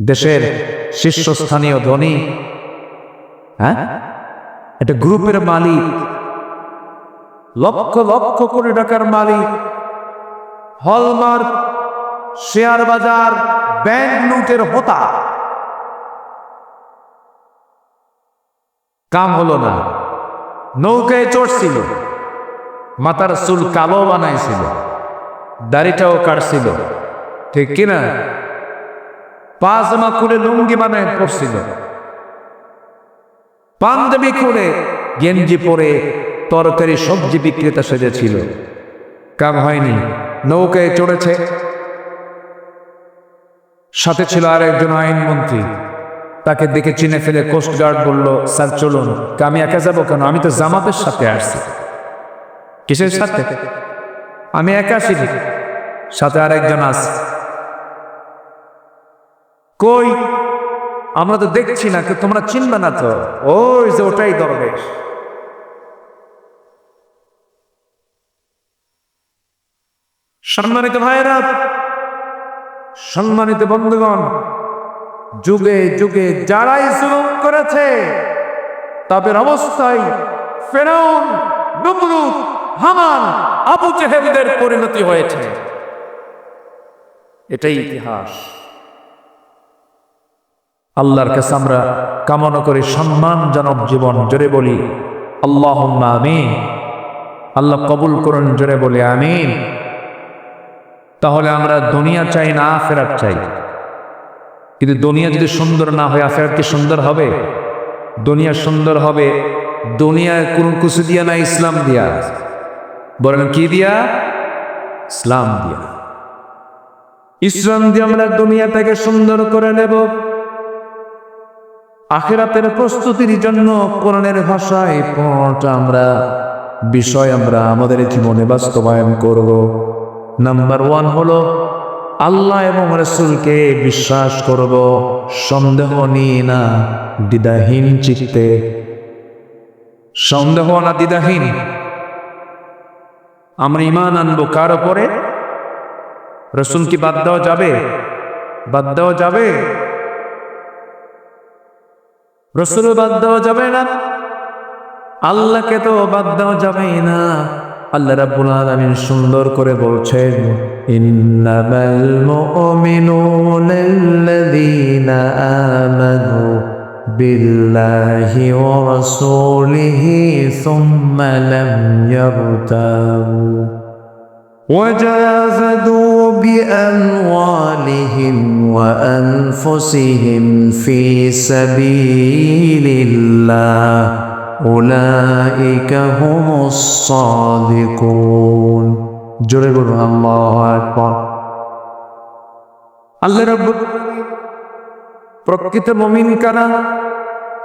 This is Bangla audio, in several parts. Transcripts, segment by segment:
দেশের শীর্ষস্থানীয় ধনী হ্যাঁ? একটা গ্রুপের মালিক, লক্ষ লক্ষ কোটি টাকার মালিক, হলমার্ক, শেয়ার বাজার, ব্যাংক লুটের হোতা। কাম হলো না। নৌকায় চড়ছিল মাথার চুল কালো বানাইছিল দাড়িটাও কাটছিল। ঠিক কিনা? পাজামা করে লুঙ্গি বানায় পড়ছিল পাঞ্জাবি করে গেঞ্জি পরে তরকারি, সবজি বিক্রেতা সেজেছিল। কাম হয়নি, নৌকায় চড়েছে। সাথে ছিল আর একজন আইনমন্ত্রী। তাকে দেখে চিনে ফেলে কোস্টগার্ড বলল, স্যার, চলুন আমি একা যাব কেন? আমি তো জামাতের সাথে আসছি। কিসের সাথে? আমি একা আসিনি। সাথে আর একজন আছে। কই? আমরা তো দেখছি না তোমরা চিনবে না তো? ওই যে ওটাই দরবেশ। সম্মানিত ভাইরা সম্মানিত বন্ধুগণ, যুগে যুগে যারাই জুলুম করেছে, তাদের অবস্থায় ফেরাউন, নমরুদ, হামান, আবু জেহেলদের পরিণতি হয়েছে। এটাই ইতিহাস। আল্লাহর কাছে আমরা কামনা করি সম্মানজনক জীবন, জোরে বলি আল্লাহ আমিন। আল্লাহ কবুল করুন, জোরে বলি, আমিন। তাহলে আমরা দুনিয়া চাই না ফেরাত চাই? কিন্তু দুনিয়া যদি সুন্দর না হয় আফেরাত কি সুন্দর হবে? দুনিয়া সুন্দর হবে দুনিয়ায় কোন কিছু দিয়া না, ইসলাম দিয়া। বলেন, কি দিয়া? ইসলাম দিয়া। ইসলাম দিয়ে আমরা দুনিয়াটাকে সুন্দর করে নেব। আখেরাতের প্রস্তুতির জন্য কোরআনের ভাষায় পনেরোটা আমরা, বিষয় আমরা, আমাদের জীবনে বাস্তবায়ন করব। নাম্বার ওয়ান হলো আল্লাহ এবং রসুলকে বিশ্বাস করব, সন্দেহ নিয়ে না, দ্বিধাহীন চিত্তে। সন্দেহ না দ্বিধাহীন। আমরা ইমান আনব কার ওপরে রসুল কি বাদ দেওয়া যাবে? বাদ দেওয়া যাবে? রসুল বাদ দেওয়া যাবে না। আল্লাহকে তো বাদ দেওয়া যাবে না। আল্লাহ রাবুল আলমিন সুন্দর করে বলছেন, ইন্নামাল بأموالهم وأنفسهم في سبيل الله أولئك هم الصادقون جرب الله أكبر আল্লাহ রাব্বুল প্রকৃত মমিন কারা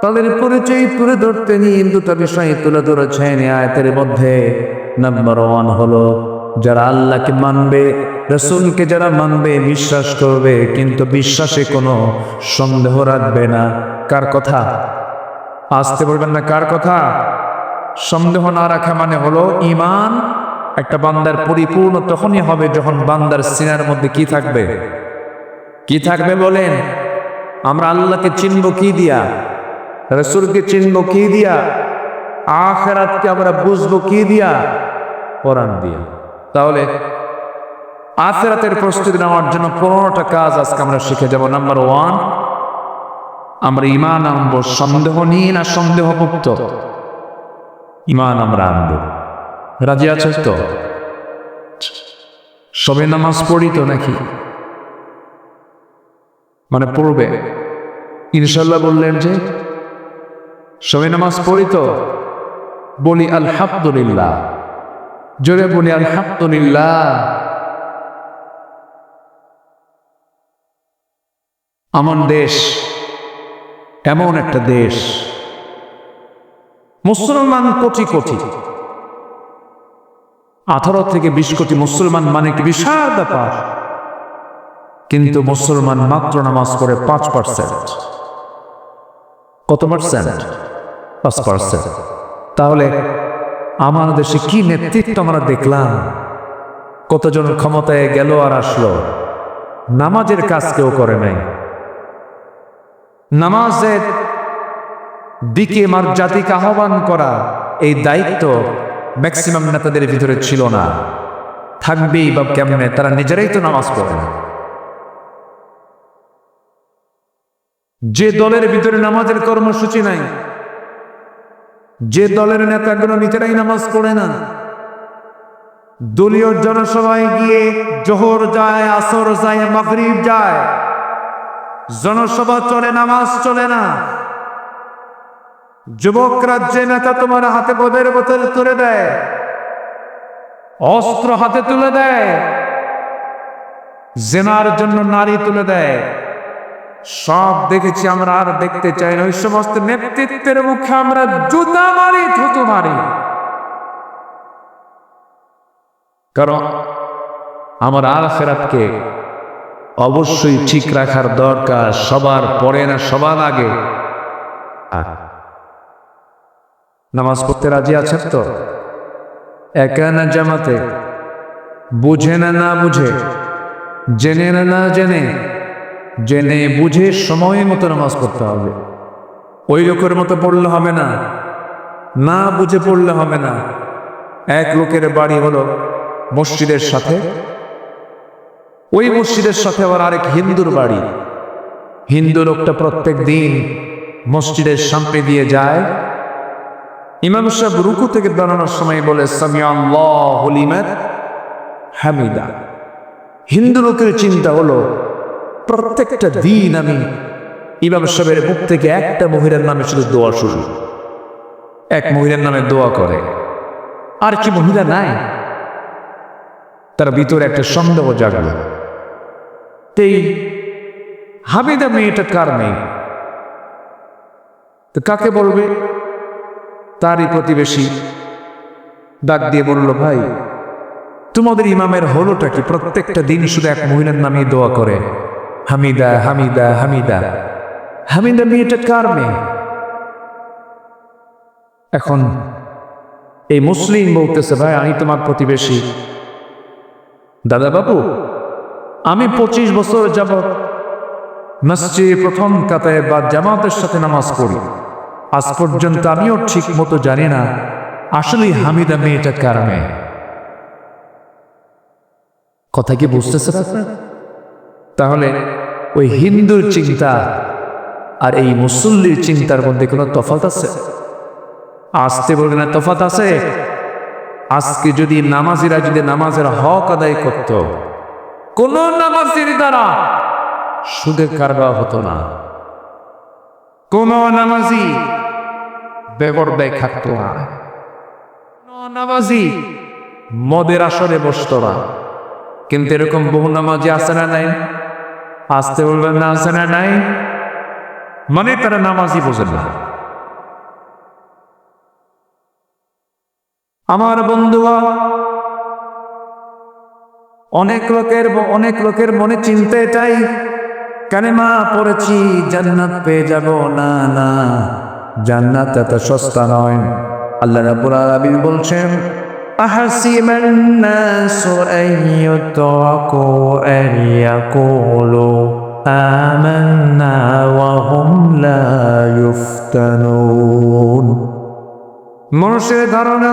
তাদের পরিচয় তুলে ধরতে নিয়ে দুটা বিষয় তুলে ধরেছেন এই আয়াতের মধ্যে নাম্বার ওয়ান হলো যারা আল্লাহকে মানবে রসুলকে যারা মানবে, বিশ্বাস করবে, কিন্তু বিশ্বাসে কোনো সন্দেহ রাখবে না। কার কথা? আসতে বলবেন না কার কথা? সন্দেহ না রাখা মানে হলো ইমান একটা বান্দার পরিপূর্ণ তখনই হবে যখন বান্দার সিনার মধ্যে কি থাকবে? কি থাকবে বলেন? আমরা আল্লাহকে চিনব কি দিয়া? রসুলকে চিনব কি দিয়া? আখেরাতকে আমরা বুঝব কি দিয়া? কোরআন দিয়া। তাহলে আখেরাতের প্রস্তুতি নেওয়ার জন্য পনেরোটা কাজ আজকে আমরা শিখে যাব। নাম্বার ওয়ান আমরা ইমান আনব, সন্দেহ নিয়ে না সন্দেহ মুক্ত ইমান আমরা আনব। রাজি আছে তো? সবে নামাজ পড়ি তো নাকি? মানে পড়বে। ইনশাল্লাহ বললেন যে, সবে নামাজ পড়ি তো? বলি আলহামদুলিল্লাহ। জোরে বলি আলহামদুলিল্লাহ। আমার দেশ, এমন একটা দেশ। মুসলমান কোটি কোটি। আঠারো থেকে বিশ কোটি মুসলমান মানে একটি বিশাল ব্যাপার। কিন্তু মুসলমান মাত্র নামাজ পড়ে পাঁচ পার্সেন্ট কত পার্সেন্ট পাঁচ পার্সেন্ট তাহলে আমার দেশে কি নেতৃত্ব আমরা দেখলাম? কতজন ক্ষমতায় গেল আর আসলো? নামাজের কাজ কেউ করে নাই। নামাজের দিকে আমার জাতিকে আহ্বান করা এই দায়িত্ব ম্যাক্সিমাম নেতাদের ভিতরে ছিল না। থাকবেই বা কেমনে? তারা নিজেরাই তো নামাজ পড়ে না। যে দলের ভিতরে নামাজের কর্মসূচি নাই, যে দলের নেতাগুলো নিজেরাই নামাজ পড়ে না, দলীয় জনসভায় গিয়ে জোহর যায়, আসর যায়, মাগরিব যায় জনসভা চলে, নামাজ চলে না। যুবক রাজ্যে নেতা তোমার হাতে পদের বোতল তুলে দেয়, অস্ত্র হাতে তুলে দেয়, জেনার জন্য নারী তুলে দেয়। সব দেখেছি আমরা, আর দেখতে চাই না। ওই সমস্ত নেতৃত্বের মুখে আমরা জুতা মারি, থুতু মারি। কারণ আমার আর ফেরাতকে অবশ্যই ঠিক রাখার দরকার, সবার পরে না, সবার আগে। নামাজ পড়তে রাজি আছেন তো? একা না জামাতে? বুঝে না না বুঝে? জেনে না না জেনে? জেনে বুঝে সময় মতো নামাজ পড়তে হবে। ওই লোকের মতো পড়লে হবে না। না বুঝে পড়লে হবে না। এক লোকের বাড়ি হলো মসজিদের সাথে। ওই মসজিদের সাথে আবার আরেক হিন্দুর বাড়ি। হিন্দু লোকটা প্রত্যেক দিন মসজিদের সামনে দিয়ে যায়। ইমাম সাহেব রুকু থেকে দাঁড়ানোর সময় বলে হামিদা। হিন্দু লোকের চিন্তা হলো, প্রত্যেকটা দিন আমি ইমাম সাহেবের মুখ থেকে একটা মহিলার নামে শুধু দোয়া শুরু এক মহিলার নামে দোয়া করে। আর কি মহিলা নাই? তার ভিতরে একটা সন্দেহ জাগল। এই হামিদা মেয়েটা কার নেই তো কাকে বলবে? তারই প্রতিবেশী। ডাক দিয়ে বলল, ভাই, তোমাদের ইমামের হলোটা কি প্রত্যেকটা দিন শুধু এক মহিলার নামে দোয়া করে? হামিদা হামিদা হামিদা। হামিদা মেয়েটা কার মেয়ে? এখন এই মুসলিম বলতেছে, ভাই, আমি তোমার প্রতিবেশী। দাদা বাবু আমি পঁচিশ বছর যাবৎ মসজিদে প্রথম কাতায় বা জামাতের সাথে নামাজ পড়ি। আজ পর্যন্ত আমিও ঠিক মতো জানি না আসলে হামিদা মেয়েটা কার মেয়ে কথা কি বুঝতেছে? তাহলে ওই হিন্দুর চিন্তা আর এই মুসল্লির চিন্তার মধ্যে কোনো তফাত আছে? আসতে বলবে না, তফাৎ আছে। আজকে যদি নামাজিরা যদি নামাজের হক আদায় করত কোন নামাজের দ্বারা সুদের কারবার হতো না, কোন নামাজি বেগর ব্যয় থাকতো না নামাজি মদের আসরে বসতো না। কিন্তু এরকম বহু নামাজি আছে না নাই? আসতে বলবেন না, আছে না নাই? মানে তারা নামাজি বোঝেন না। আমার বন্ধুরা অনেক লোকের অনেক লোকের মনে চিন্তা এটাই কালেমা পড়েছি জান্নাত পেয়ে যাব না না জান্নাত এত সস্তা নয় আল্লাহ রাব্বুল আলামিন বলছেন أحسب الناس أن يتركوا أن يقولوا آمنا وهم لا يفتنون মানুষের ধারণা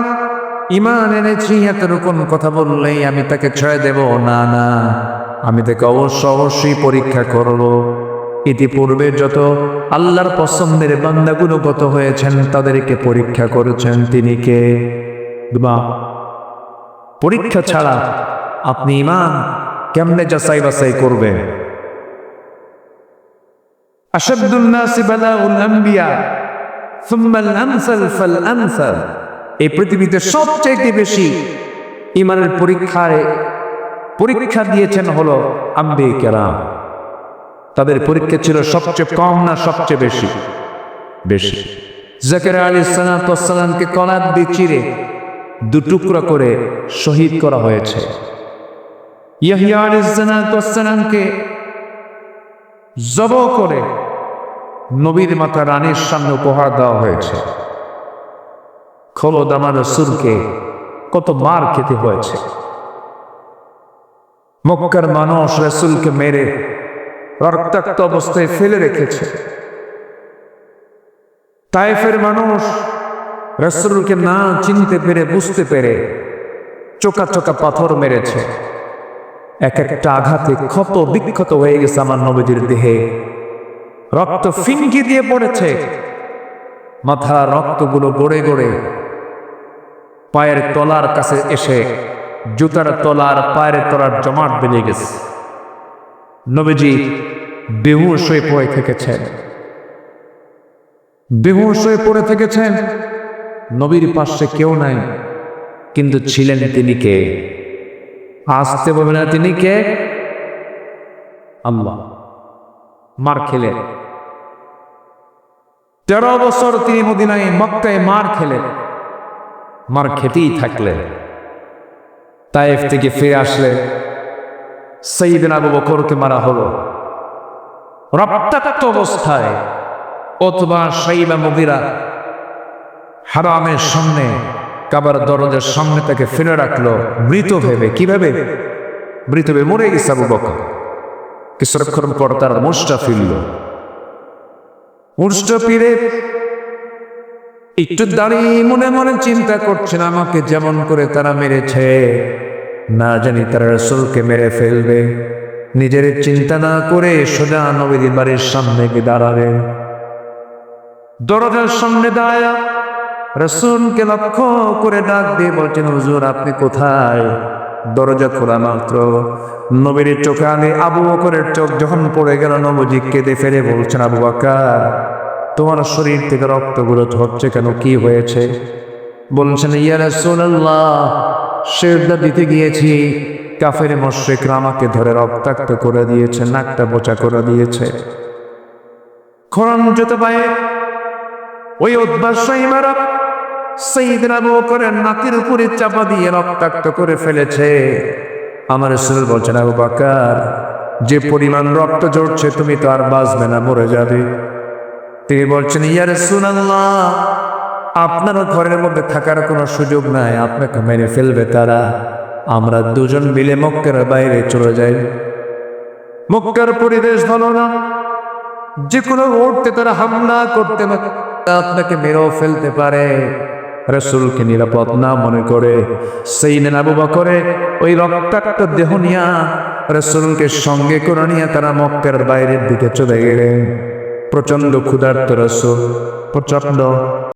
ইমান এনেছি, এতটুকুন কথা বললেই আমি তাকে ছেড়ে দেব। না না, আমি তাকে অবশ্য অবশ্যই পরীক্ষা করব। ইতিপূর্বে যত আল্লাহর পছন্দের বান্দাগুলো গত হয়েছেন, তাদেরকে পরীক্ষা করেছেন। তিনি কে? বা, পরীক্ষা ছাড়া আপনি ইমান কেমনে যাচাই বাছাই করবেন? আসাদুল্নাসি বালাউল আম্বিয়া, সুম্মাল আমসাল ফাল আমসাল। এই পৃথিবীতে সবচাইতে বেশি ইমানের পরীক্ষায় পরীক্ষা দিয়েছেন হলো আম্বে কেরাম তাদের পরীক্ষা ছিল সবচেয়ে কম না সবচেয়ে বেশি? বেশি। জাকের আলী সালামকে কলাত দিয়ে চিরে দুটুকরা করে শহীদ করা হয়েছে। ইয়াহিয়া আলী সালামকে জব করে নবীর মাতা রানীর সামনে উপহার দেওয়া হয়েছে। খোলদ আমার রসুলকে কত মার খেতে হয়েছে। মক্কার মানুষ রসুলকে মেরে রক্তাক্ত অবস্থায় ফেলে রেখেছে। তাইফের মানুষ রসুলকে না চিনতে পেরে, বুঝতে পেরে চোকা চোকা পাথর মেরেছে। এক একটা আঘাতে ক্ষত বিক্ষত হয়ে গেছে আমার নবীজির দেহে। রক্ত ফিনকি দিয়ে পড়েছে। মাথা রক্তগুলো গড়ে গড়ে পায়ের তলার কাছে এসে জুতার তলার পায়ের তলার জমাট বেরিয়ে গেছে। নবীজি বেহুশ হয়ে পড়ে থেকেছেন। বেহুশ হয়ে পড়ে থেকেছেন। নবীর পাশে কেউ নাই, কিন্তু ছিলেন তিনি কে? আসতে বলবে না তিনি কে? আল্লাহ। মার খেলেন। তেরো বছর তিনি মদিনায় মক্কায় মার খেলেন। মার খেতেই থাকলেন তাইফ থেকে ফিরে আসলে সঈদিন আবু বকরকে মারা হলো। রক্তাক্ত অবস্থায় অথবা সাইবা, মুগিরা হারামের সামনে, কাবার দরজার সামনে তাকে ফেলে রাখল। মৃত ভেবে, কীভাবে? মৃত ভেবে মরে গেছে আবু বকর। কিছুক্ষণ পর তার মুষ্টা ফিরল। মুষ্টা ফিরে একটু দাঁড়িয়ে মনে মনে চিন্তা করছেন আমাকে যেমন করে তারা মেরেছে। না জানি তারা রসুলকে মেরে ফেলবে। নিজের চিন্তা না করে সোজা নবীর বাড়ির সামনে গিয়ে দাঁড়াবেন দরজার সামনে দাঁড়ায়। রসুলকে লক্ষ্য করে ডাক দিয়ে বলছেন, হুজুর, আপনি কোথায়? দরজা খোলা মাত্র। নবীর চোখে আগে আবু বকরের চোখ যখন পড়ে গেল, নবজি কেঁদে ফেলে বলছেন, আবু বাকার তোমার শরীর থেকে রক্তগুলো ঝরছে কেন? কি হয়েছে? বলছেন, ইয়া রাসূলুল্লাহ শেরদা দিতে গিয়েছি। কাফের মুশরিকরা আমাকে ধরে রক্তাক্ত করে দিয়েছে, নাকটা বোচা করে দিয়েছে। খরণ যেতে পায়ে, ওই অভ্যাসাই মারা সেইদিন আবু বকরের নাতির উপরে চাপা দিয়ে রক্তাক্ত করে ফেলেছে। আমার সুর বলছেন, আবু বাকার, যে পরিমাণ রক্ত ঝরছে, তুমি তো আর বাঁচবে না, মরে যাবে। তিনি বলছেন ইয়ারে সুনাল্লাহ আপনার ঘরের মধ্যে থাকার কোনো সুযোগ নাই, আপনাকে মেরে ফেলবে তারা। আমরা দুজন মিলে মক্কের বাইরে চলে যাই। মক্কার পরিবেশ ভালো না। যে কোনো মুহূর্তে তারা হামলা করতে আপনাকে মেরেও ফেলতে পারে। রসুলকে নিরাপদ না মনে করে সেই আবু বকরে ওই রক্তাক্ত দেহ নিয়া রসুলকে সঙ্গে করে নিয়ে তারা মক্কার বাইরের দিকে চলে গেলেন। প্রচণ্ড ক্ষুধার্ত রসুল প্রচণ্ড